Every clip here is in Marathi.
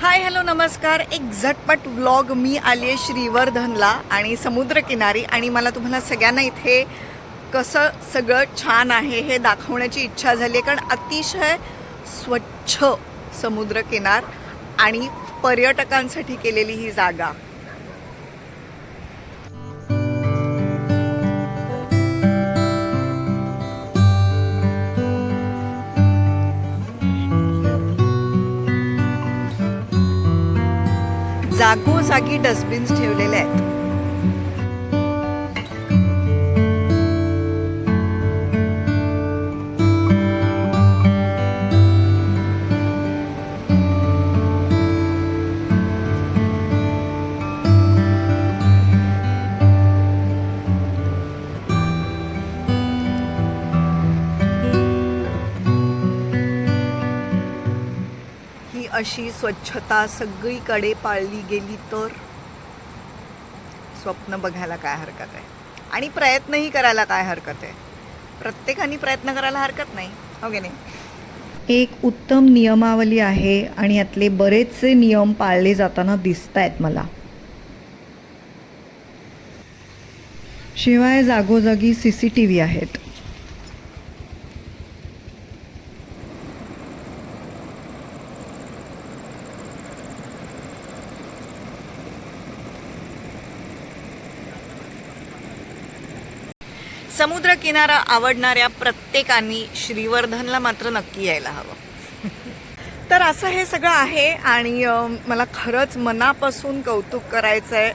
हाय हॅलो नमस्कार. एक झटपट व्लॉग मी आली आहे श्रीवर्धनला आणि समुद्रकिनारी आणि मला तुम्हाला सगळ्यांना इथे कसं सगळं छान आहे हे दाखवण्याची इच्छा झाली आहे कारण अतिशय स्वच्छ समुद्रकिनार आणि पर्यटकांसाठी केलेली ही जागा. जागोजागी डस्टबिन्स ठेवलेले आहेत. अशी स्वच्छता सगळीकडे पाळली गेली तर? स्वप्न बघायला काय हरकत आहे? आणि प्रयत्नही करायला काय हरकत आहे? प्रत्येकाने प्रयत्न करायला हरकत नाही हो की नाही? एक उत्तम नियमावली आहे आणि यातले बरेचसे नियम पाळले जाताना दिसत आहेत मला. शिवाय जागोजागी सी सी टी व्ही आहेत. समुद्रकिनारा आवडणाऱ्या प्रत्येकाने श्रीवर्धनला मात्र नक्की यायला हवं. तर असं हे सगळं आहे आणि मला खरंच मनापासून कौतुक करायचं आहे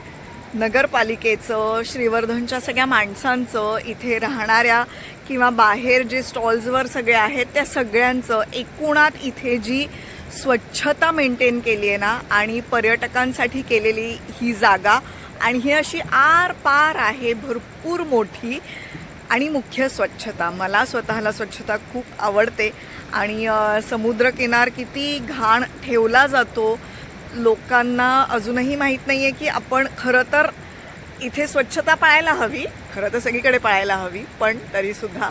नगरपालिकेचं श्रीवर्धनच्या सगळ्या माणसांचं इथे राहणाऱ्या किंवा बाहेर जे स्टॉल्सवर सगळे आहेत त्या सगळ्यांचं एकूणात इथे जी स्वच्छता मेंटेन केली आहे ना आणि पर्यटकांसाठी केलेली ही जागा आणि ही अशी आर पार आहे भरपूर मोठी आणि मुख्य स्वच्छता. मला स्वतःला स्वच्छता खूप आवडते. आणि समुद्रकिनार किती घाण ठेवला जातो लोकांना अजूनही माहीत नाही आहे की आपण खरं तर इथे स्वच्छता पाळायला हवी खरं तर सगळीकडे पाळायला हवी पण तरीसुद्धा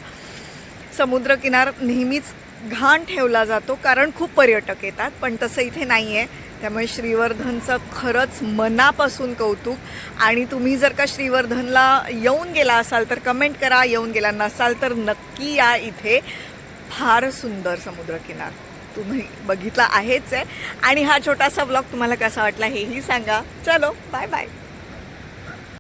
समुद्रकिनार नेहमीच घाण ठेवला जातो कारण खूप पर्यटक येतात पण तसं इथे नाही आहे त्यामुळे श्रीवर्धनचं खरंच मनापासून कौतुक. आणि तुम्ही जर का श्रीवर्धनला येऊन गेला असाल तर कमेंट करा. येऊन गेला नसाल तर नक्की या इथे. फार सुंदर समुद्रकिनार. तुम्ही बघितला आहेच आहे. आणि हा छोटासा ब्लॉग तुम्हाला कसा वाटला हेही सांगा. चलो बाय बाय